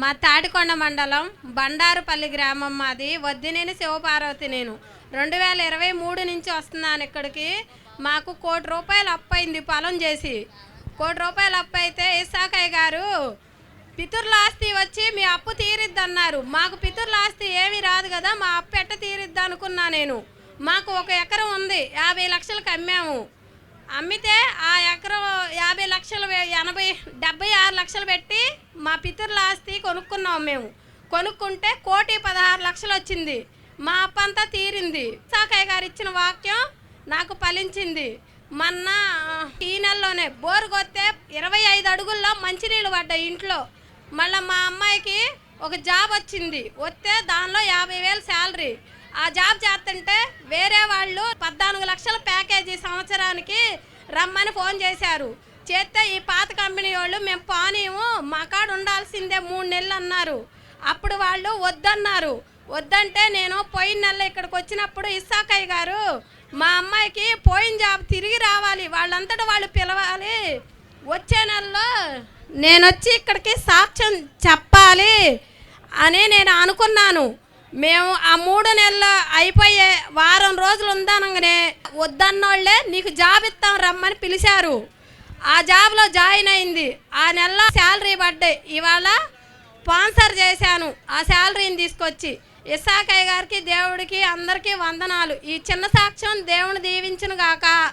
మా తాటికొండ మండలం బండారుపల్లి గ్రామం మాది. వద్దినేని శివపార్వతి నేను. రెండు వేల ఇరవై మూడు నుంచి వస్తున్నాను ఇక్కడికి. మాకు కోటి రూపాయలు అప్పైంది పొలం చేసి. కోటి రూపాయలు అప్పు అయితే ఇసాకయ్య గారు పితుర్ల ఆస్తి వచ్చి మీ అప్పు తీరిద్ది అన్నారు మాకు పితుర్ల ఆస్తి ఏమీ రాదు కదా మా అప్పు ఎట్ట తీరిద్ది అనుకున్నా నేను. మాకు ఒక ఎకరం ఉంది యాభై లక్షలకు అమ్మాము. అమ్మితే ఆ ఎకరం యాభై లక్షలు ఎనభై డెబ్బై ఆరు లక్షలు పెట్టి మా పితరుల ఆస్తి కొనుక్కున్నాం మేము. కొనుక్కుంటే కోటి పదహారు లక్షలు వచ్చింది. మా అప్పంతా తీరింది. సాకయ్య గారు ఇచ్చిన వాక్యం నాకు ఫలించింది. మొన్న ఈ నెలలోనే బోరు కొత్తే ఇరవై ఐదు అడుగుల్లో మంచినీళ్ళు పడ్డాయి ఇంట్లో. మళ్ళీ మా అమ్మాయికి ఒక జాబ్ వచ్చింది. వస్తే దానిలో యాభై వేలు శాలరీ. ఆ జాబ్ చేస్తుంటే వేరే వాళ్ళు పద్నాలుగు లక్షల ప్యాకేజీ సంవత్సరానికి రమ్మని ఫోన్ చేశారు. చేస్తే ఈ పాత కంపెనీ వాళ్ళు మేము పానీయము మా కాడ ఉండాల్సిందే మూడు నెలలు అన్నారు. అప్పుడు వాళ్ళు వద్దన్నారు. వద్దంటే నేను పోయిన నెల ఇక్కడికి వచ్చినప్పుడు ఇస్సాకయ్య గారు మా అమ్మాయికి పోయిన జాబ్ తిరిగి రావాలి వాళ్ళంతటా వాళ్ళు పిలవాలి. వచ్చే నెలలో నేను వచ్చి ఇక్కడికి సాక్ష్యం చెప్పాలి అని నేను అనుకున్నాను. మేము ఆ మూడు నెలలు అయిపోయే వారం రోజులు ఉందనగానే వద్దన్నోళ్ళే నీకు జాబ్ ఇస్తాం రమ్మని పిలిచారు. ఆ జాబ్లో జాయిన్ అయింది. ఆ నెలలో శాలరీ పడ్డాయి. ఇవాళ స్పాన్సర్ చేశాను. ఆ శాలరీని తీసుకొచ్చి ఇస్సాకయ్య గారికి దేవుడికి అందరికీ వందనాలు. ఈ చిన్న సాక్ష్యం దేవుని దీవించును గాక.